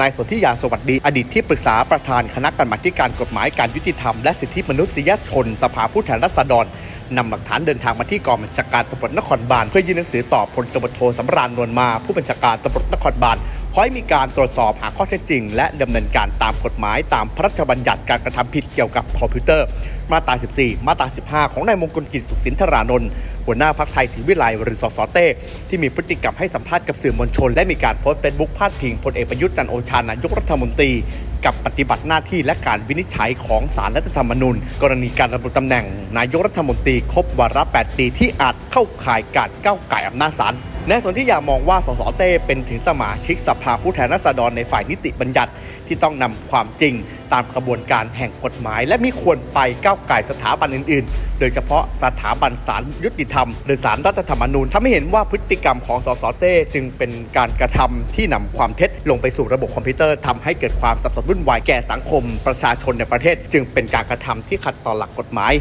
นายสนธิยาสวัสดี อดีตที่ปรึกษาประธานคณะกรรมาการกฎหมายการยุติธรรมและสิทธิมนุษยชน สภาผู้แทนราษฎรนำหลักฐานเดินทางมาที่กองบัญชาการตำรวจนครบาลเพื่อยื่นหนังสือต่อพลตำรวจโทสำราญนวลมา ผู้บัญชาการตำรวจนครบาลขอให้มีการตรวจสอบหาข้อเท็จจริง และดำเนินการตามกฎหมายตามพระราชบัญญัติการกระทำผิดเกี่ยวกับคอมพิวเตอร์ มาตรา 14 มาตรา 15 ของนายมงคลกิจสุขสินธารานนท์ หัวหน้าพักไทยศรีวิไลหรือสสเต้ ที่มีพฤติกรรมให้สัมภาษณ์กับสื่อมวลชน และมีการโพสต์เฟซบุ๊กพาดพิงพลเอกประยุทธ์จันโอชานายกรัฐมนตรี กับปฏิบัติหน้าที่และการวินิจฉัยของสารรัฐธรรมนูญ กรณีการดำรงตำแหน่ง นายกรัฐมนตรีครบวาระ8ปีที่อาจเข้าข่ายการก้าวไก่อำนาจศาล ในส่วนที่อยากมองว่าสสเต้เป็นถึงสมาชิกสภาผู้แทนราษฎรในฝ่ายนิติบัญญัติที่ต้องนำความจริงตามกระบวนการแห่งกฎหมาย และมีควรไปก้าวไก่สถาบันอื่น ๆ โดยเฉพาะสถาบันศาลยุติธรรม หรือศาลรัฐธรรมนูญทำให้เห็นว่าพฤติกรรมของสสเต้จึงเป็นการกระทำที่นำความเท็จลงไปสู่ระบบคอมพิวเตอร์ทำให้เกิดความสับสนวุ่นวายแก่สังคมประชาชนในประเทศ จึงเป็นการกระทำที่ขัดต่อหลักกฎหมาย